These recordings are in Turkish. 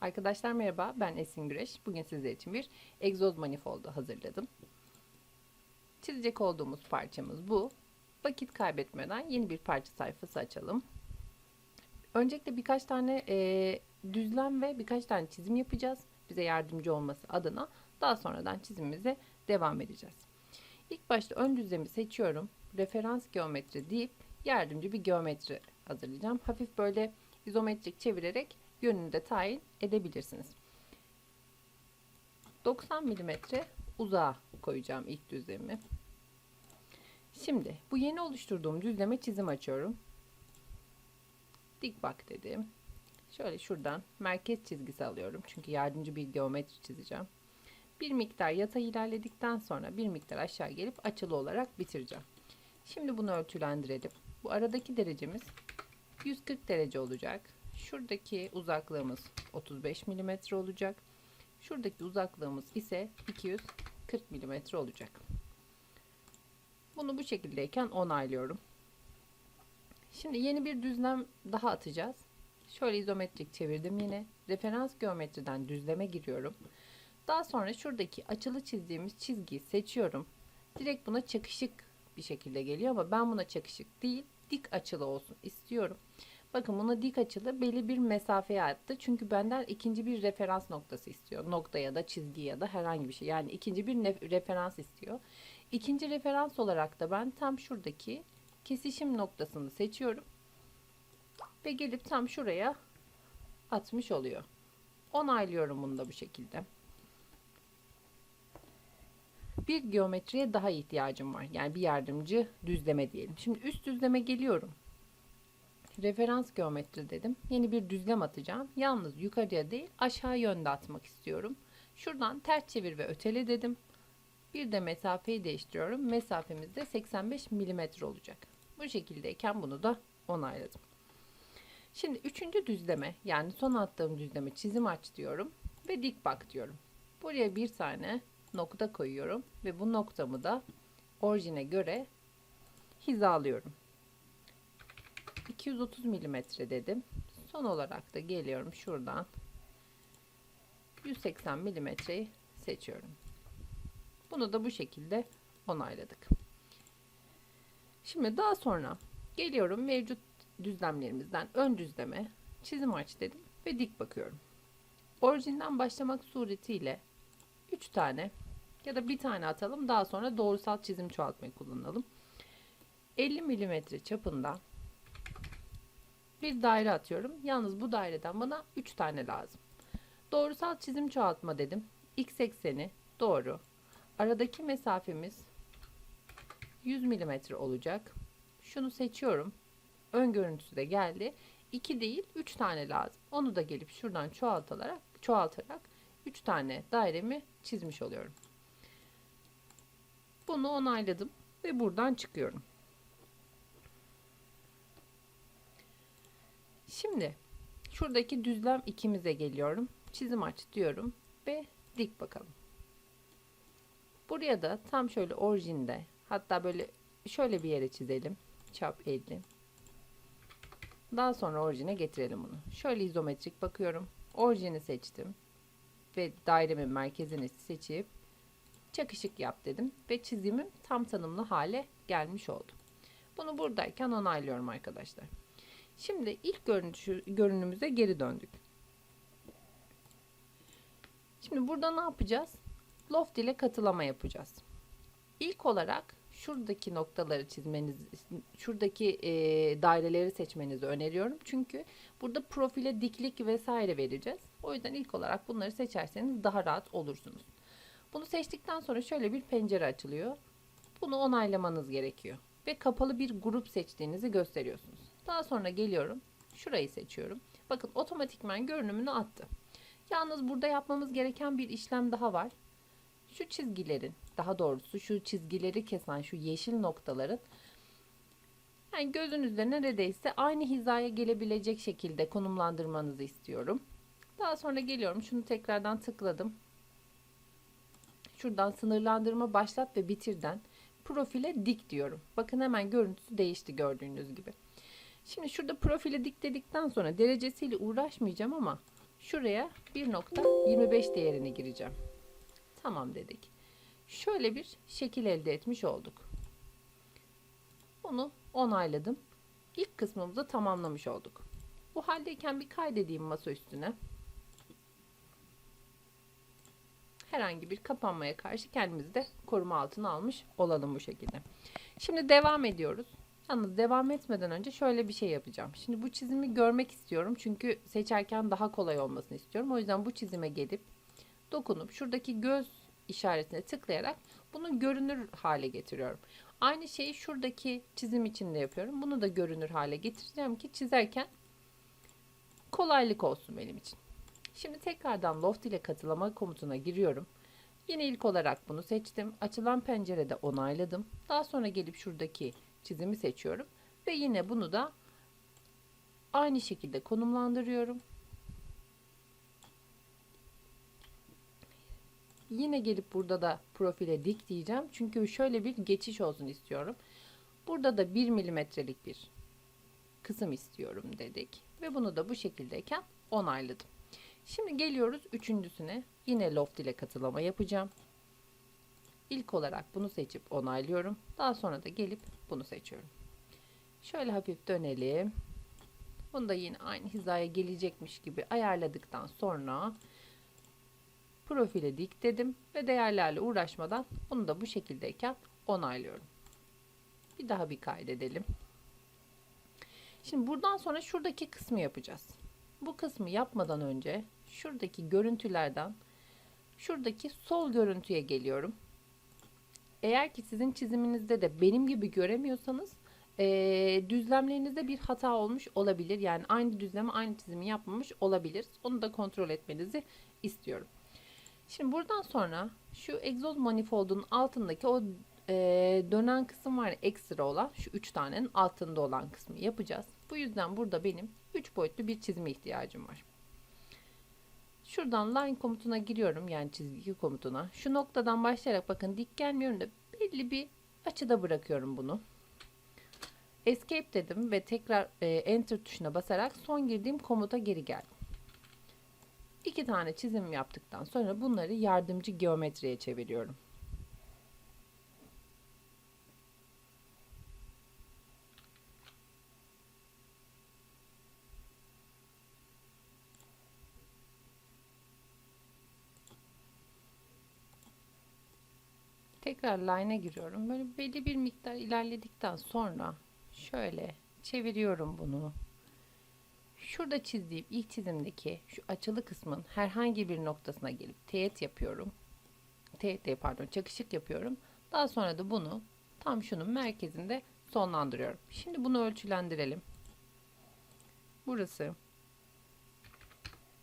Arkadaşlar merhaba, ben Esin Güreş. Bugün sizler için bir egzoz manifoldu hazırladım. Çizecek olduğumuz parçamız bu. Vakit kaybetmeden yeni bir parça sayfası açalım. Öncelikle birkaç tane e, düzlem ve birkaç tane çizim yapacağız. Bize yardımcı olması adına. Daha sonradan çizimimize devam edeceğiz. İlk başta ön düzlemi seçiyorum. Referans geometri deyip yardımcı bir geometri hazırlayacağım. Hafif böyle izometrik çevirerek yönünü de tayin edebilirsiniz. 90 mm uzağa koyacağım ilk düzlemi. Şimdi bu yeni oluşturduğum düzleme çizim açıyorum. Dik bak dedim. Şöyle şuradan merkez çizgisi alıyorum. Çünkü yardımcı bir geometri çizeceğim. Bir miktar yatay ilerledikten sonra bir miktar aşağı gelip açılı olarak bitireceğim. Şimdi bunu ölçülendirelim. Bu aradaki derecemiz 140 derece olacak. Şuradaki uzaklığımız 35 mm olacak. Şuradaki uzaklığımız ise 240 mm olacak. Bunu bu şekildeyken onaylıyorum. Şimdi yeni bir düzlem daha atacağız. Şöyle izometrik çevirdim yine. Referans geometriden düzleme giriyorum. Daha sonra şuradaki açılı çizdiğimiz çizgiyi seçiyorum. Direkt buna çakışık bir şekilde geliyor ama ben buna çakışık değil, dik açılı olsun istiyorum. Bakın buna dik açılı belli bir mesafeye attı. Çünkü benden ikinci bir referans noktası istiyor. Nokta ya da çizgi ya da herhangi bir şey. Yani ikinci bir referans istiyor. İkinci referans olarak da ben tam şuradaki kesişim noktasını seçiyorum. Ve gelip tam şuraya atmış oluyor. Onaylıyorum bunu da bu şekilde. Bir geometriye daha ihtiyacım var. Yani bir yardımcı düzleme diyelim. Şimdi üst düzleme geliyorum. Referans geometri dedim. Yeni bir düzlem atacağım. Yalnız yukarıya değil aşağı yönde atmak istiyorum. Şuradan ters çevir ve ötele dedim. Bir de mesafeyi değiştiriyorum. Mesafemiz de 85 mm olacak. Bu şekildeyken bunu da onayladım. Şimdi üçüncü düzleme yani son attığım düzleme çizim aç diyorum ve dik bak diyorum. Buraya bir tane nokta koyuyorum ve bu noktamı da orijine göre hizalıyorum. 230 milimetre dedim. Son olarak da geliyorum şuradan 180 milimetreyi seçiyorum. Bunu da bu şekilde onayladık. Şimdi daha sonra geliyorum mevcut düzlemlerimizden ön düzleme çizim aç dedim ve dik bakıyorum. Orijinden başlamak suretiyle 3 tane ya da bir tane atalım daha sonra doğrusal çizim çoğaltmayı kullanalım. 50 milimetre çapında bir daire atıyorum. Yalnız bu daireden bana 3 tane lazım. Doğrusal çizim çoğaltma dedim. X ekseni doğru. Aradaki mesafemiz 100 mm olacak. Şunu seçiyorum. Ön görüntüsü de geldi. 2 değil 3 tane lazım. Onu da gelip şuradan çoğaltarak çoğaltarak 3 tane dairemi çizmiş oluyorum. Bunu onayladım ve buradan çıkıyorum. Şimdi şuradaki düzlem ikimize geliyorum. Çizim aç diyorum ve dik bakalım. Buraya da tam şöyle orijinde hatta böyle şöyle bir yere çizelim. Çap 50. Daha sonra orijine getirelim bunu. Şöyle izometrik bakıyorum. Orijini seçtim. Ve dairemin merkezini seçip çakışık yap dedim. Ve çizimim tam tanımlı hale gelmiş oldu. Bunu buradayken onaylıyorum arkadaşlar. Şimdi ilk görünüşü, görünümüze geri döndük. Şimdi burada ne yapacağız? Loft ile katılama yapacağız. İlk olarak şuradaki noktaları çizmeniz, şuradaki e, daireleri seçmenizi öneriyorum. Çünkü burada profile diklik vesaire vereceğiz. O yüzden ilk olarak bunları seçerseniz daha rahat olursunuz. Bunu seçtikten sonra şöyle bir pencere açılıyor. Bunu onaylamanız gerekiyor. Ve kapalı bir grup seçtiğinizi gösteriyorsunuz. Daha sonra geliyorum. Şurayı seçiyorum. Bakın otomatikman görünümünü attı. Yalnız burada yapmamız gereken bir işlem daha var. Şu çizgilerin, daha doğrusu şu çizgileri kesen şu yeşil noktaların yani gözünüzde neredeyse aynı hizaya gelebilecek şekilde konumlandırmanızı istiyorum. Daha sonra geliyorum. Şunu tekrardan tıkladım. Şuradan sınırlandırma başlat ve bitirden profile dik diyorum. Bakın hemen görüntüsü değişti gördüğünüz gibi. Şimdi şurada profili dikledikten sonra derecesiyle uğraşmayacağım ama şuraya 1.25 değerini gireceğim. Tamam dedik. Şöyle bir şekil elde etmiş olduk. Bunu onayladım. İlk kısmımızı tamamlamış olduk. Bu haldeyken bir kaydedeyim masa üstüne. Herhangi bir kapanmaya karşı kendimizi de koruma altına almış olalım bu şekilde. Şimdi devam ediyoruz. Yalnız devam etmeden önce şöyle bir şey yapacağım. Şimdi bu çizimi görmek istiyorum. Çünkü seçerken daha kolay olmasını istiyorum. O yüzden bu çizime gelip dokunup şuradaki göz işaretine tıklayarak bunu görünür hale getiriyorum. Aynı şeyi şuradaki çizim için de yapıyorum. Bunu da görünür hale getireceğim ki çizerken kolaylık olsun benim için. Şimdi tekrardan Loft ile katılama komutuna giriyorum. Yine ilk olarak bunu seçtim. Açılan pencerede onayladım. Daha sonra gelip şuradaki çizimi seçiyorum. Ve yine bunu da aynı şekilde konumlandırıyorum. Yine gelip burada da profile dik diyeceğim. Çünkü şöyle bir geçiş olsun istiyorum. Burada da 1 milimetrelik bir kısım istiyorum dedik. Ve bunu da bu şekildeyken onayladım. Şimdi geliyoruz üçüncüsüne. Yine loft ile katılama yapacağım. İlk olarak bunu seçip onaylıyorum. Daha sonra da gelip bunu seçiyorum. Şöyle hafif dönelim. Bunu da yine aynı hizaya gelecekmiş gibi ayarladıktan sonra profile dik dedim ve değerlerle uğraşmadan bunu da bu şekildeyken onaylıyorum. Bir daha bir kaydedelim. Şimdi buradan sonra şuradaki kısmı yapacağız. Bu kısmı yapmadan önce şuradaki görüntülerden şuradaki sol görüntüye geliyorum. Eğer ki sizin çiziminizde de benim gibi göremiyorsanız e, düzlemlerinizde bir hata olmuş olabilir. Yani aynı düzlemi aynı çizimi yapmamış olabilir. Onu da kontrol etmenizi istiyorum. Şimdi buradan sonra şu egzoz manifoldun altındaki o e, dönen kısım var ya, ekstra olan şu üç tanenin altında olan kısmı yapacağız. Bu yüzden burada benim 3 boyutlu bir çizime ihtiyacım var. Şuradan line komutuna giriyorum yani çizgi komutuna. Şu noktadan başlayarak bakın dik gelmiyorum da belli bir açıda bırakıyorum bunu. Escape dedim ve tekrar e, enter tuşuna basarak son girdiğim komuta geri geldim. İki tane çizim yaptıktan sonra bunları yardımcı geometriye çeviriyorum. Tekrar line'a giriyorum. Böyle belli bir miktar ilerledikten sonra şöyle çeviriyorum bunu. Şurada çizdiğim ilk çizimdeki şu açılı kısmın herhangi bir noktasına gelip teğet yapıyorum. Teğet pardon çakışık yapıyorum. Daha sonra da bunu tam şunun merkezinde sonlandırıyorum. Şimdi bunu ölçülendirelim. Burası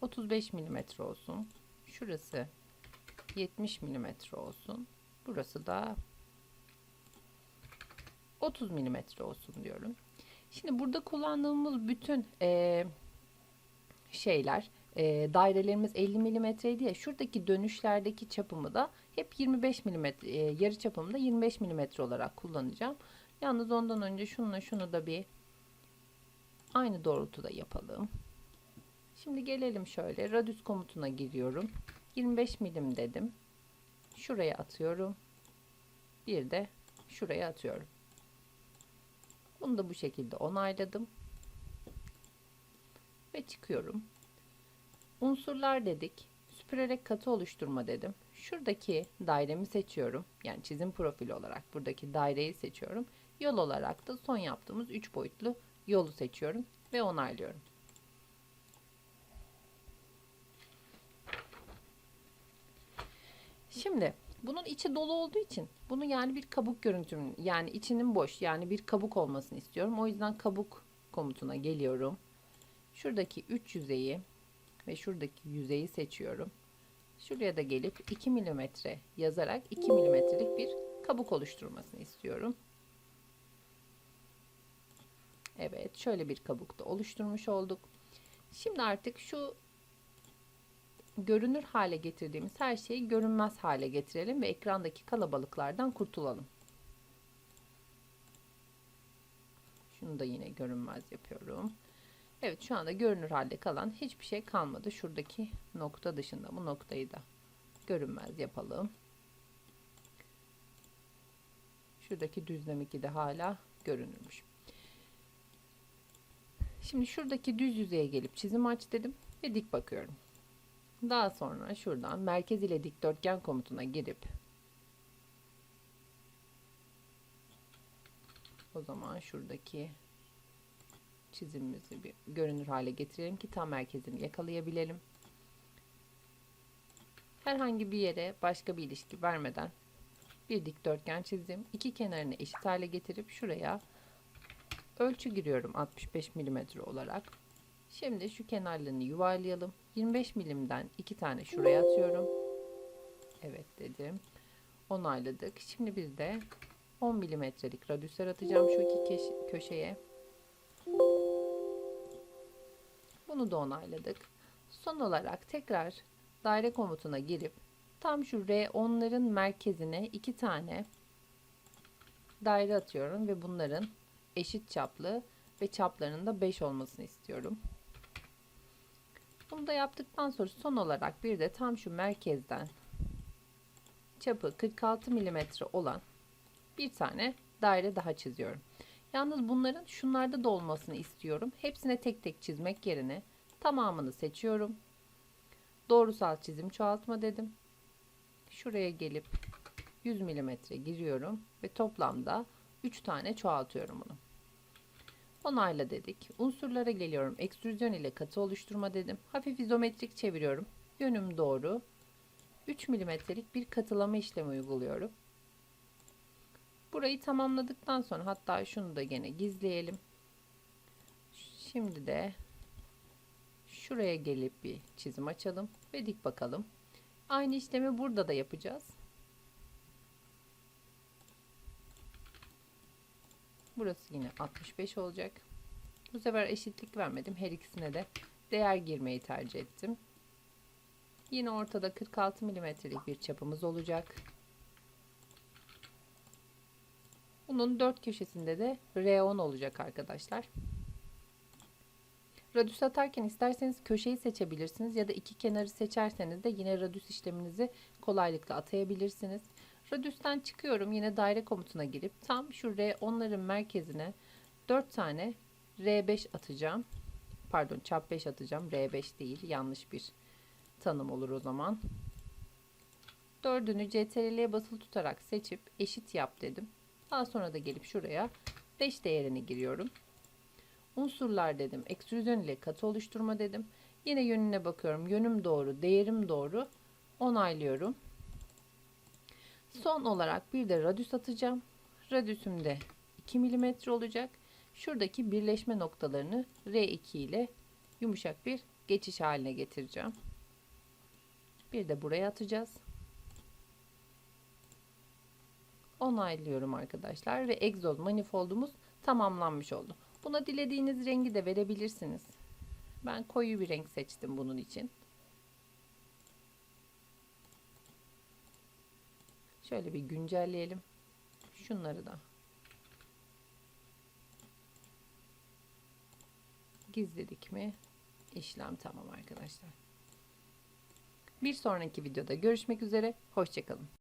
35 mm olsun. Şurası 70 mm olsun. Burası da 30 mm olsun diyorum. Şimdi burada kullandığımız bütün e, şeyler e, dairelerimiz 50 milimetreydi ya şuradaki dönüşlerdeki çapımı da hep 25 milimetre e, yarı çapımı da 25 milimetre olarak kullanacağım. Yalnız ondan önce şununla şunu da bir aynı doğrultuda yapalım. Şimdi gelelim şöyle radius komutuna giriyorum. 25 milim dedim. Şuraya atıyorum. Bir de şuraya atıyorum. Bunu da bu şekilde onayladım. Ve çıkıyorum. Unsurlar dedik. Süpürerek katı oluşturma dedim. Şuradaki dairemi seçiyorum. Yani çizim profili olarak buradaki daireyi seçiyorum. Yol olarak da son yaptığımız 3 boyutlu yolu seçiyorum ve onaylıyorum. Şimdi bunun içi dolu olduğu için bunu yani bir kabuk görüntümün yani içinin boş yani bir kabuk olmasını istiyorum. O yüzden kabuk komutuna geliyorum. Şuradaki 3 yüzeyi ve şuradaki yüzeyi seçiyorum. Şuraya da gelip 2 milimetre yazarak 2 milimetrelik bir kabuk oluşturmasını istiyorum. Evet şöyle bir kabuk da oluşturmuş olduk. Şimdi artık şu görünür hale getirdiğimiz her şeyi görünmez hale getirelim ve ekrandaki kalabalıklardan kurtulalım. Şunu da yine görünmez yapıyorum. Evet şu anda görünür halde kalan hiçbir şey kalmadı. Şuradaki nokta dışında bu noktayı da görünmez yapalım. Şuradaki düzlem 2 de hala görünürmüş. Şimdi şuradaki düz yüzeye gelip çizim aç dedim ve dik bakıyorum. Daha sonra şuradan merkez ile dikdörtgen komutuna girip o zaman şuradaki çizimimizi bir görünür hale getirelim ki tam merkezini yakalayabilelim. Herhangi bir yere başka bir ilişki vermeden bir dikdörtgen çizdim. İki kenarını eşit hale getirip şuraya ölçü giriyorum 65 mm olarak. Şimdi şu kenarlarını yuvarlayalım. 25 milimden iki tane şuraya atıyorum. Evet dedim. Onayladık. Şimdi bir de 10 milimetrelik radüsler atacağım şu iki köşeye. Bunu da onayladık. Son olarak tekrar daire komutuna girip tam şu R10'ların merkezine iki tane daire atıyorum ve bunların eşit çaplı ve çaplarının da 5 olmasını istiyorum. Bunu da yaptıktan sonra son olarak bir de tam şu merkezden çapı 46 mm olan bir tane daire daha çiziyorum. Yalnız bunların şunlarda da olmasını istiyorum. Hepsine tek tek çizmek yerine tamamını seçiyorum. Doğrusal çizim çoğaltma dedim. Şuraya gelip 100 mm giriyorum ve toplamda 3 tane çoğaltıyorum bunu. Onayla dedik. Unsurlara geliyorum. Ekstrüzyon ile katı oluşturma dedim. Hafif izometrik çeviriyorum. Yönüm doğru. 3 milimetrelik bir katılama işlemi uyguluyorum. Burayı tamamladıktan sonra hatta şunu da gene gizleyelim. Şimdi de şuraya gelip bir çizim açalım ve dik bakalım. Aynı işlemi burada da yapacağız. Burası yine 65 olacak. Bu sefer eşitlik vermedim. Her ikisine de değer girmeyi tercih ettim. Yine ortada 46 milimetrelik bir çapımız olacak. Bunun dört köşesinde de R10 olacak arkadaşlar. Radüs atarken isterseniz köşeyi seçebilirsiniz ya da iki kenarı seçerseniz de yine radüs işleminizi kolaylıkla atayabilirsiniz. Radüsten çıkıyorum yine daire komutuna girip tam şu R10'ların merkezine 4 tane R5 atacağım. Pardon çap 5 atacağım. R5 değil yanlış bir tanım olur o zaman. Dördünü CTRL'ye basılı tutarak seçip eşit yap dedim. Daha sonra da gelip şuraya 5 değerini giriyorum. Unsurlar dedim. Ekstrüzyon ile katı oluşturma dedim. Yine yönüne bakıyorum. Yönüm doğru, değerim doğru. Onaylıyorum. Son olarak bir de radüs atacağım. Radüsüm de 2 mm olacak. Şuradaki birleşme noktalarını R2 ile yumuşak bir geçiş haline getireceğim. Bir de buraya atacağız. Onaylıyorum arkadaşlar ve egzoz manifoldumuz tamamlanmış oldu. Buna dilediğiniz rengi de verebilirsiniz. Ben koyu bir renk seçtim bunun için. Şöyle bir güncelleyelim. Şunları da gizledik mi? İşlem tamam arkadaşlar. Bir sonraki videoda görüşmek üzere. Hoşçakalın.